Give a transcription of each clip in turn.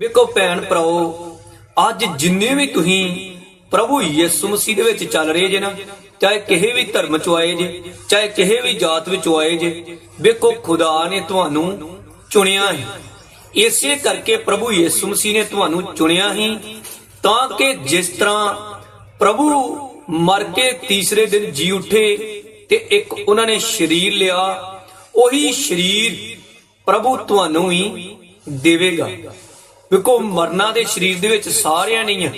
ਵੇਖੋ ਭੈਣ ਭਰਾਓ, ਅੱਜ ਜਿੰਨੇ ਵੀ ਤੁਸੀਂ ਪ੍ਰਭੂ ਯਿਸੂ ਮਸੀਹ ਦੇ ਵਿੱਚ ਚੱਲ ਰਹੇ ਜੇ ਨਾ, ਚਾਹੇ ਕਿਸੇ ਵੀ ਧਰਮ ਚ ਆਏ ਜੇ, ਚਾਹੇ ਕਿਸੇ ਵੀ ਜਾਤ ਵਿੱਚ ਆਏ ਜੇ, ਵੇਖੋ ਖੁਦਾ ਨੇ ਤੁਹਾਨੂੰ ਚੁਣਿਆ ਹੈ। ਇਸੇ ਕਰਕੇ ਪ੍ਰਭੂ ਯਿਸੂ ਮਸੀਹ ਨੇ ਤੁਹਾਨੂੰ ਚੁਣਿਆ ਹੀ, ਤਾਂ ਕਿ ਜਿਸ ਤਰ੍ਹਾਂ ਪ੍ਰਭੂ ਮਰ ਕੇ ਤੀਸਰੇ ਦਿਨ ਜੀ ਉੱਠੇ ਤੇ ਇੱਕ ਉਹਨਾਂ ਨੇ ਸਰੀਰ ਲਿਆ, ਉਹੀ ਸਰੀਰ ਪ੍ਰਭੂ ਤੁਹਾਨੂੰ ਹੀ ਦੇਵੇਗਾ। ਵੇਖੋ ਮਰਨਾ ਦੇ ਸਰੀਰ ਦੇ ਵਿੱਚ ਸਾਰਿਆਂ ਨਹੀਂ ਆ।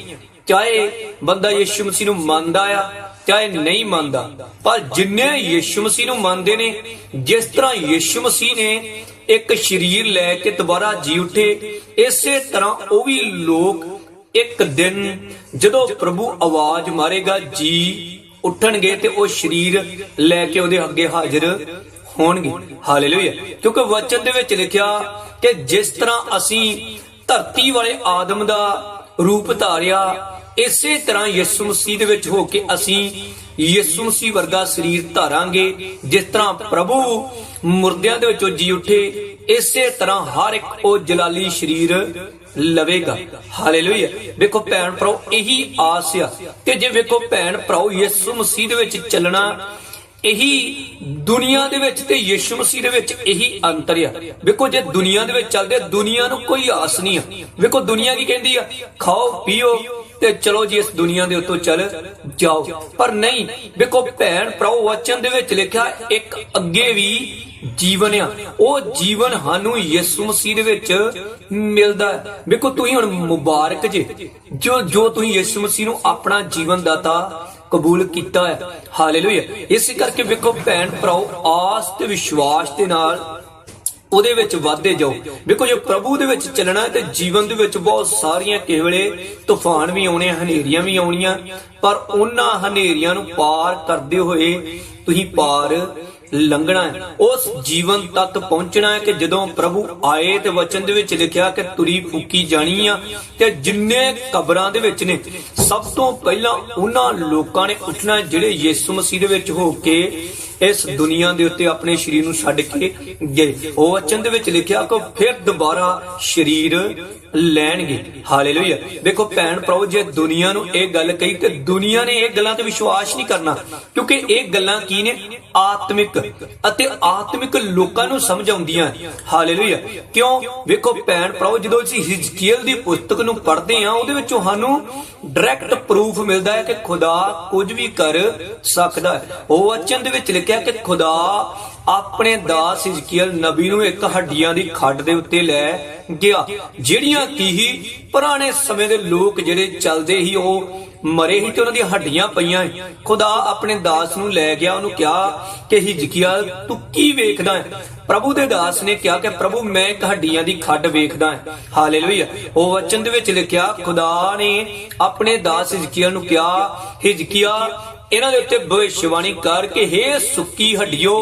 ਚਾਹੇ ਬੰਦਾ ਯਿਸੂ ਮਸੀਹ ਨੂੰ ਮੰਨਦਾ ਆ, ਚਾਹੇ ਨਹੀਂ ਮੰਨਦਾ। ਪਰ ਜਿੰਨੇ ਯਿਸੂ ਮਸੀਹ ਨੂੰ ਮੰਨਦੇ ਨੇ, ਜਿਸ ਤਰ੍ਹਾਂ ਯਿਸੂ ਮਸੀਹ ਨੇ ਇੱਕ ਸਰੀਰ ਲੈ ਕੇ ਦੁਬਾਰਾ ਜੀ ਉੱਠੇ, ਇਸੇ ਤਰ੍ਹਾਂ ਉਹ ਵੀ ਲੋਕ ਇੱਕ ਦਿਨ ਜਦੋਂ ਪ੍ਰਭੂ ਆਵਾਜ਼ ਮਾਰੇਗਾ, ਜੀ ਉੱਠਣਗੇ ਤੇ ਉਹ ਸਰੀਰ ਲੈ ਕੇ ਉਹਦੇ ਅੱਗੇ ਹਾਜ਼ਰ ਹੋਣਗੇ। ਹਾਲੇਲੂਇਆ। ਕਿਉਂਕਿ ਵਚਨ ਦੇ ਵਿੱਚ ਲਿਖਿਆ ਕਿ ਜਿਸ ਤਰ੍ਹਾਂ ਅਸੀਂ ਧਰਤੀ ਵਾਲੇ ਆਦਮ ਦਾ ਰੂਪ ਧਾਰਿਆ, ਇਸੇ ਤਰ੍ਹਾਂ ਯਿਸੂ ਮਸੀਹ ਦੇ ਵਿੱਚ ਹੋ ਕੇ ਅਸੀਂ ਯਿਸੂ ਮਸੀਹ ਵਰਗਾ ਸਰੀਰ ਧਾਰਾਂਗੇ, ਜਿਸ ਤਰ੍ਹਾਂ ਪ੍ਰਭੂ ਮੁਰਦਿਆਂ ਦੇ ਵਿੱਚੋਂ ਜੀ ਉੱਠੇ, ਇਸੇ ਤਰ੍ਹਾਂ ਹਰ ਇੱਕ ਉਹ ਜਲਾਲੀ ਸਰੀਰ ਲਵੇਗਾ। ਹਾਲੇਲੂਇਆ। ਵੇਖੋ ਭੈਣ ਭਰਾਓ, ਇਹੀ ਆਸ ਆ ਕਿ ਜੇ ਵੇਖੋ ਭੈਣ ਭਰਾਓ, ਯਿਸੂ ਮਸੀਹ ਦੇ ਵਿੱਚ ਚੱਲਣਾ ਇਹੀ ਦੁਨੀਆ ਦੇ ਵਿੱਚ ਤੇ ਯਿਸੂ ਮਸੀਹ ਦੇ ਵਿੱਚ ਇਹੀ ਅੰਤਰ ਆ। ਵੇਖੋ, ਜੇ ਦੁਨੀਆ ਦੇ ਵਿੱਚ ਚੱਲਦੇ, ਦੁਨੀਆ ਨੂੰ ਕੋਈ ਆਸ ਨਹੀਂ ਆ। ਵੇਖੋ, ਦੁਨੀਆ ਕੀ ਕਹਿੰਦੀ ਆ? ਖਾਓ, ਪੀਓ ਤੇ ਚਲੋ ਜੀ, ਇਸ ਦੁਨੀਆ ਦੇ ਉੱਤੋਂ ਚੱਲ ਜਾਓ। ਪਰ ਨਹੀਂ, ਵੇਖੋ, ਭੈਣ ਭਰਾਓ, ਵਚਨ ਦੇ ਵਿੱਚ ਲਿਖਿਆ ਇੱਕ ਅੱਗੇ ਵੀ ਜੀਵਨ ਆ। ਉਹ ਜੀਵਨ ਸਾਨੂੰ ਯਿਸੂ ਮਸੀਹ ਦੇ ਵਿੱਚ ਮਿਲਦਾ ਹੈ। ਵੇਖੋ, ਤੁਸੀਂ ਹੁਣ ਮੁਬਾਰਕ ਜੇ। ਜੋ ਜੋ ਤੁਸੀਂ ਯਿਸੂ ਮਸੀਹ ਨੂੰ ਆਪਣਾ ਜੀਵਨ ਦਾਤਾ ਕਬੂਲ ਕੀਤਾ ਹੈ। ਹਾਲੇਲੂਇਆ। ਇਸੇ ਕਰਕੇ ਵੇਖੋ ਭੈਣ ਭਰਾਓ ਆਸ ਤੇ ਵਿਸ਼ਵਾਸ ਦੇ ਨਾਲ ਉਹਦੇ ਵਿੱਚ ਵਾਧੇ ਜਾਓ। ਵੇਖੋ, ਜੇ ਪ੍ਰਭੂ ਦੇ ਵਿੱਚ ਚੱਲਣਾ ਤੇ ਜੀਵਨ ਦੇ ਵਿੱਚ ਬਹੁਤ ਸਾਰੀਆਂ ਕਿਸੇ ਵੇਲੇ ਤੂਫਾਨ ਵੀ ਆਉਣੇ ਹਨੇਰੀਆਂ ਵੀ ਆਉਣੀਆਂ, ਪਰ ਉਹਨਾਂ ਹਨੇਰੀਆਂ ਨੂੰ ਪਾਰ ਕਰਦੇ ਹੋਏ ਤੁਸੀਂ ਪਾਰ ਲੰਘਣਾ ਹੈ। ਉਸ ਜੀਵਨ ਤੱਕ ਪਹੁੰਚਣਾ ਹੈ ਕਿ ਜਦੋਂ ਪ੍ਰਭੂ ਆਏ ਤੇ ਵਚਨ ਦੇ ਵਿੱਚ ਲਿਖਿਆ ਕਿ ਤੁਰੀ ਫੂਕੀ ਜਾਣੀ ਆ ਤੇ ਜਿੰਨੇ ਕਬਰਾਂ ਦੇ ਵਿੱਚ ਨੇ, ਸਭ ਤੋਂ ਪਹਿਲਾਂ ਉਹਨਾਂ ਲੋਕਾਂ ਨੇ ਉੱਠਣਾ ਜਿਹੜੇ ਯਿਸੂ ਮਸੀਹ ਦੇ ਵਿੱਚ ਹੋ ਕੇ ਇਸ ਦੁਨੀਆ ਦੇ ਉੱਤੇ ਆਪਣੇ ਸਰੀਰ ਨੂੰ ਛੱਡ ਕੇ ਗਏ। ਉਹ ਵਚਨ ਦੇ ਵਿੱਚ ਲਿਖਿਆ ਕਿ ਫਿਰ ਦੁਬਾਰਾ ਸਰੀਰ ਲੈਣਗੇ। ਹਾਲੇਲੂਇਆ। ਦੇਖੋ ਭੈਣ ਭਰਾਓ, ਜੇ ਦੁਨੀਆ ਨੂੰ ਇਹ ਗੱਲ ਕਹੀ ਤੇ ਦੁਨੀਆ ਨੇ ਇਹ ਗੱਲਾਂ ਤੇ ਵਿਸ਼ਵਾਸ ਨਹੀਂ ਕਰਨਾ। ਕਿਉਂਕਿ ਇਹ ਗੱਲਾਂ ਕੀ ਨੇ? ਆਤਮਿਕ ਅਤੇ ਆਤਮਿਕ ਲੋਕਾਂ ਨੂੰ ਸਮਝ ਆਉਂਦੀਆਂ। ਹਾਲੇਲੂਇਆ। ਕਿਉਂ? ਵੇਖੋ ਭੈਣ ਭਰਾਓ, ਜਦੋਂ ਅਸੀਂ ਹਿਜਕੀਲ ਦੀ ਪੁਸਤਕ ਨੂੰ ਪੜ੍ਹਦੇ ਹਾਂ, ਉਹਦੇ ਵਿੱਚੋਂ ਸਾਨੂੰ ਡਾਇਰੈਕਟ ਪ੍ਰੂਫ ਮਿਲਦਾ ਹੈ ਕਿ ਖੁਦਾ ਕੁਝ ਵੀ ਕਰ ਸਕਦਾ ਹੈ। ਉਹ ਵਚਨ ਦੇ ਵਿੱਚ ਲਿਖਿਆ ਕਿ ਖੁਦਾ ਆਪਣੇ ਦਾਸ ਹਿਜਕੀਅਲ ਨਬੀ ਨੂੰ ਇੱਕ ਹੱਡੀਆਂ ਦੀ ਖੱਡ ਦੇ ਉੱਤੇ ਲੈ ਗਿਆ, ਜਿਹੜੀਆਂ ਕੀ ਹੀ ਪੁਰਾਣੇ ਸਮੇਂ ਦੇ ਲੋਕ ਜਿਹੜੇ ਚੱਲਦੇ ਸੀ, ਉਹ ਮਰੇ ਹੀ ਤੇ ਉਹਨਾਂ ਦੀਆਂ ਹੱਡੀਆਂ ਪਈਆਂ ਖੁਦਾ ਆਪਣੇ ਦਾਸ ਨੂੰ ਲੈ ਗਿਆ, ਉਹਨੂੰ ਕਿਹਾ ਕਿ ਹਿਜਕੀਲ ਤੂੰ ਕੀ ਵੇਖਦਾ ਹੈ? ਪ੍ਰਭੂ ਦੇ ਦਾਸ ਨੇ ਕਿਹਾ ਕਿ ਪ੍ਰਭੂ, ਮੈਂ ਇੱਕ ਹੱਡੀਆਂ ਦੀ ਖੱਡ ਵੇਖਦਾ ਹਾਂ। ਹਾਲੇਲੂਇਆ। ਉਹ ਵਚਨ ਦੇ ਵਿੱਚ ਲਿਖਿਆ, ਖੁਦਾ ਨੇ ਆਪਣੇ ਦਾਸ ਹਿਜਕੀਅਲ ਨੂੰ ਕਿਹਾ, ਹਿਜਕੀਆ, ਇਹਨਾਂ ਦੇ ਉੱਤੇ ਭਵਿੱਖਬਾਣੀ ਕਰਕੇ ਹੇ ਸੁੱਕੀ ਹੱਡੀਓ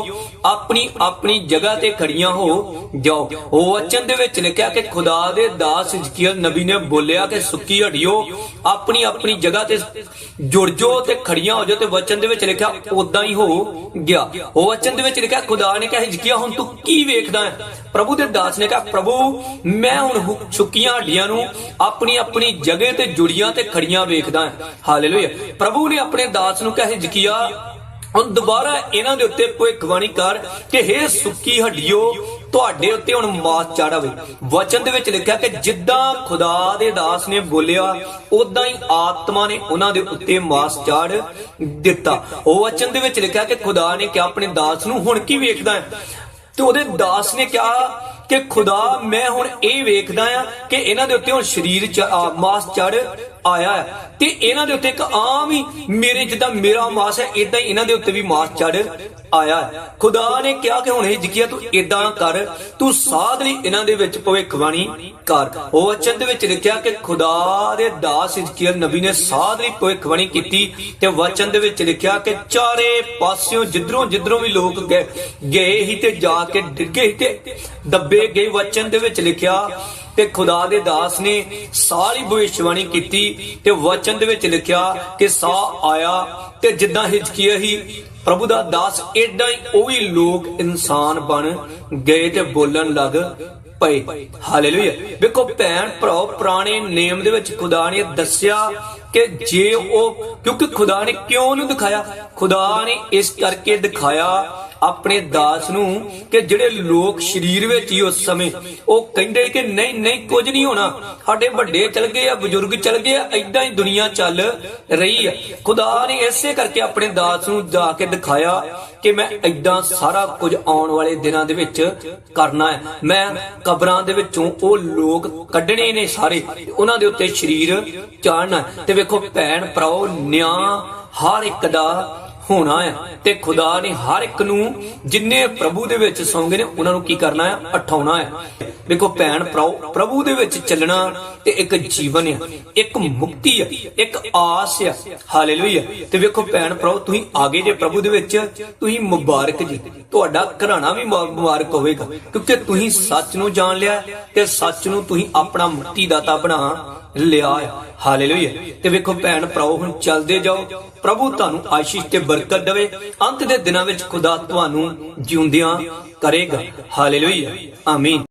ਆਪਣੀ ਆਪਣੀ ਜਗ੍ਹਾ ਤੇ ਖੜੀਆਂ ਹੋ ਜਾਓ। ਵਚਨ ਦੇ ਵਿੱਚ ਲਿਖਿਆ ਕਿ ਖੁਦਾ ਦੇ ਦਾਸ ਹਿਜਕੀਲ ਨਬੀ ਨੇ ਬੋਲਿਆ ਕਿ ਸੁੱਕੀ ਹੱਡੀਓ ਆਪਣੀ ਆਪਣੀ ਜਗ੍ਹਾ ਤੇ ਜੁੜ ਜਾਓ ਤੇ ਖੜੀਆਂ ਹੋ ਜਾਓ ਤੇ ਵਚਨ ਦੇ ਵਿੱਚ ਲਿਖਿਆ ਉਦਾਂ ਹੀ ਹੋ ਗਿਆ। ਉਹ ਵਚਨ ਦੇ ਵਿੱਚ ਲਿਖਿਆ ਖੁਦਾ ਨੇ ਕਿਹਾ, ਹਿਜਕੀਆ, ਹੁਣ ਤੂੰ ਕੀ ਵੇਖਦਾ ਹੈ? ਪ੍ਰਭੂ ਦੇ ਦਾਸ ਨੇ ਕਿਹਾ, ਪ੍ਰਭੂ, ਮੈਂ ਹੁਣ ਸੁੱਕੀਆਂ ਹੱਡੀਆਂ ਨੂੰ ਆਪਣੀ ਆਪਣੀ ਜਗ੍ਹਾ ਤੇ ਜੁੜੀਆਂ ਤੇ ਖੜੀਆਂ ਵੇਖਦਾ ਹਾਂ। ਹਾਲੇਲੂਇਆ। ਪ੍ਰਭੂ ਨੇ ਆਪਣੇ ਦਾਸ ਨੂੰ ਕਿਹਾ, ਹਿਜਕੀਆ ਹੁਣ ਦੁਬਾਰਾ ਇਹਨਾਂ ਦੇ ਉੱਤੇ ਭਵਿੱਖਬਾਣੀ ਕਰ ਕਿ ਹੇ ਸੁੱਕੀ ਹੱਡੀਓ, ਤੁਹਾਡੇ ਉੱਤੇ ਹੁਣ ਮਾਸ ਚੜਾਵੇ ਵਚਨ ਦੇ ਵਿੱਚ ਲਿਖਿਆ ਕਿ ਜਿੱਦਾਂ ਖੁਦਾ ਦੇ ਦਾਸ ਨੇ ਬੋਲਿਆ ਉਦਾਂ ਹੀ ਆਤਮਾ ਨੇ ਉਹਨਾਂ ਦੇ ਉੱਤੇ ਮਾਸ ਚਾੜ ਦਿੱਤਾ। ਉਹ ਵਚਨ ਦੇ ਵਿੱਚ ਲਿਖਿਆ ਕਿ ਖੁਦਾ ਨੇ ਕਿਹਾ ਆਪਣੇ ਦਾਸ ਨੂੰ, ਹੁਣ ਕੀ ਵੇਖਦਾ ਹੈ? ਤੇ ਉਹਦੇ ਦਾਸ ਨੇ ਕਿਹਾ ਕਿ ਖੁਦਾ, ਮੈਂ ਹੁਣ ਇਹ ਵੇਖਦਾ ਆ ਕਿ ਇਹਨਾਂ ਦੇ ਉੱਤੇ ਹੁਣ ਸਰੀਰ ਚ ਮਾਸ ਚੜ ਆਇਆ ਹੈ। ਤੇ ਇਹਨਾਂ ਦੇ ਉੱਤੇ ਇੱਕ ਆਮ ਹੀ ਮੇਰੇ ਜਿੱਦਾਂ ਮੇਰਾ ਮਾਸ ਹੈ ਇਦਾਂ ਹੀ ਇਹਨਾਂ ਦੇ ਉੱਤੇ ਵੀ ਮਾਸ ਚੜ ਆਇਆ ਹੈ। ਖੁਦਾ ਨੇ ਕਿਹਾ ਕਿ ਹੁਣ ਇਹ ਜਿਕਿਆ ਤੂੰ ਇਦਾਂ ਕਰ, ਤੂੰ ਸਾਧ ਲਈ ਇਹਨਾਂ ਦੇ ਵਿੱਚ ਭਵਿੱਖਬਾਣੀ ਕਰ। ਉਹ ਵਚਨ ਦੇ ਵਿੱਚ ਲਿਖਿਆ ਕਿ ਖੁਦਾ ਦੇ ਦਾਸ ਹਿਜਕੀਲ ਨਬੀ ਨੇ ਸਾਧ ਲਈ ਭਵਿੱਖਬਾਣੀ ਕੀਤੀ ਤੇ ਵਚਨ ਦੇ ਵਿੱਚ ਲਿਖਿਆ ਕਿ ਚਾਰੇ ਪਾਸਿਓਂ ਜਿੱਧਰੋਂ ਜਿੱਧਰੋਂ ਵੀ ਲੋਕ ਗਏ ਗਏ ਹੀ ਤੇ ਜਾ ਕੇ ਡਿੱਗੇ ਹੀ ਤੇ ਦੱਬੇ ਗਏ। ਵਚਨ ਦੇ ਵਿੱਚ ਲਿਖਿਆ ਤੇ ਖੁਦਾ ਦੇ ਦਾਸ ਨੇ ਸਾਰੀ ਭਵਿੱਖਬਾਣੀ ਕੀਤੀ ਤੇ ਵਚਨ ਦੇ ਵਿੱਚ ਲਿਖਿਆ ਕਿ ਸਾਹ ਆਇਆ ਤੇ ਜਿੱਦਾਂ ਹਿਜਕੀਆ ਹੀ, ਪ੍ਰਭੂ ਦਾ ਦਾਸ ਏਦਾਂ ਹੀ ਉਹ ਵੀ ਲੋਕ ਇਨਸਾਨ ਬਣ ਗਏ ਤੇ ਬੋਲਣ ਲੱਗ ਪਏ। ਹਾਲੇਲੂਇਆ ਵੇਖੋ ਭੈਣ ਭਰਾ ਪੁਰਾਣੇ ਨੇਮ ਦੇ ਵਿੱਚ ਖੁਦਾ ਨੇ ਦੱਸਿਆ ਕਿ ਜੇ ਉਹ, ਕਿਉਂਕਿ ਖੁਦਾ ਨੇ ਕਿਉਂ ਨੂੰ ਦਿਖਾਇਆ? ਖੁਦਾ ਨੇ ਇਸ ਕਰਕੇ ਦਿਖਾਇਆ ਆਪਣੇ ਦਾਸ ਨੂੰ ਕਿ ਜਿਹੜੇ ਲੋਕ ਸਰੀਰ ਵਿੱਚ ਹੀ ਉਸ ਸਮੇਂ ਉਹ ਕਹਿੰਦੇ ਕਿ ਨਹੀਂ ਨਹੀਂ, ਕੁਝ ਨਹੀਂ ਹੋਣਾ। ਸਾਡੇ ਵੱਡੇ ਚਲ ਗਏ ਆ, ਬਜ਼ੁਰਗ ਚਲ ਗਏ ਆ ਐਦਾਂ ਹੀ ਦੁਨੀਆ ਚੱਲ ਰਹੀ ਆ। ਖੁਦਾ ਨੇ ਇਸੇ ਕਰਕੇ ਆਪਣੇ ਦਾਸ ਨੂੰ ਜਾ ਕੇ ਦਿਖਾਇਆ ਕਿ ਮੈਂ ਐਦਾਂ ਸਾਰਾ ਕੁਝ ਆਉਣ ਵਾਲੇ ਦਿਨਾਂ ਦੇ ਵਿੱਚ ਕਰਨਾ ਹੈ। ਮੈਂ ਕਬਰਾਂ ਦੇ ਵਿੱਚੋਂ ਉਹ ਲੋਕ ਕੱਢਣੇ ਨੇ ਸਾਰੇ, ਉਹਨਾਂ ਦੇ ਉੱਤੇ ਸਰੀਰ ਚਾੜਨਾ ਤੇ ਵੇਖੋ ਭੈਣ ਭਰਾਓ ਨਿਆਂ ਹਰ ਇੱਕ ਦਾ ਹੋਣਾ ਹੈ ਤੇ ਖੁਦਾ ਨੇ ਹਰ ਇੱਕ ਨੂੰ ਜਿੰਨੇ ਪ੍ਰਭੂ ਦੇ ਵਿੱਚ ਸੌਂਗੇ ਨੇ, ਉਹਨਾਂ ਨੂੰ ਕੀ ਕਰਨਾ ਹੈ ਉਠਾਉਣਾ ਹੈ ਵੇਖੋ ਭੈਣ ਭਰਾਓ, ਪ੍ਰਭੂ ਦੇ ਵਿੱਚ ਚੱਲਣਾ ਤੇ ਇੱਕ ਜੀਵਨ ਹੈ ਇੱਕ ਮੁਕਤੀ ਹੈ ਇੱਕ ਆਸ ਹੈ ਹਾਲੇਲੂਇਆ। ਤੇ ਵੇਖੋ ਭੈਣ ਭਰਾਓ, ਤੁਸੀਂ ਆਗੇ ਜੇ ਪ੍ਰਭੂ ਦੇ ਵਿੱਚ, ਤੁਸੀਂ ਮੁਬਾਰਕ ਜੀ। ਤੁਹਾਡਾ ਘਰਾਣਾ ਵੀ ਮੁਬਾਰਕ ਹੋਵੇਗਾ। ਕਿਉਂਕਿ ਤੁਸੀਂ ਸੱਚ ਨੂੰ ਜਾਣ ਲਿਆ ਤੇ ਸੱਚ ਨੂੰ ਤੁਸੀਂ ਆਪਣਾ ਮੁਕਤੀ ਦਾਤਾ ਬਣਾ ਲਿਆ ਹੈ ਹਾਲੇਲੂਇਆ। ਤੇ ਵੇਖੋ ਭੈਣ ਭਰਾਓ, ਹੁਣ ਚੱਲਦੇ ਜਾਓ। ਪ੍ਰਭੂ ਤੁਹਾਨੂੰ ਆਸ਼ੀਸ਼ ਤੇ ਬਰਕਤ ਦੇਵੇ। ਅੰਤ ਦੇ ਦਿਨਾਂ ਵਿੱਚ ਖੁਦਾ ਤੁਹਾਨੂੰ ਜਿਉਂਦਿਆਂ ਕਰੇਗਾ। ਹਾਲੇਲੂਇਆ। ਆਮੀਨ।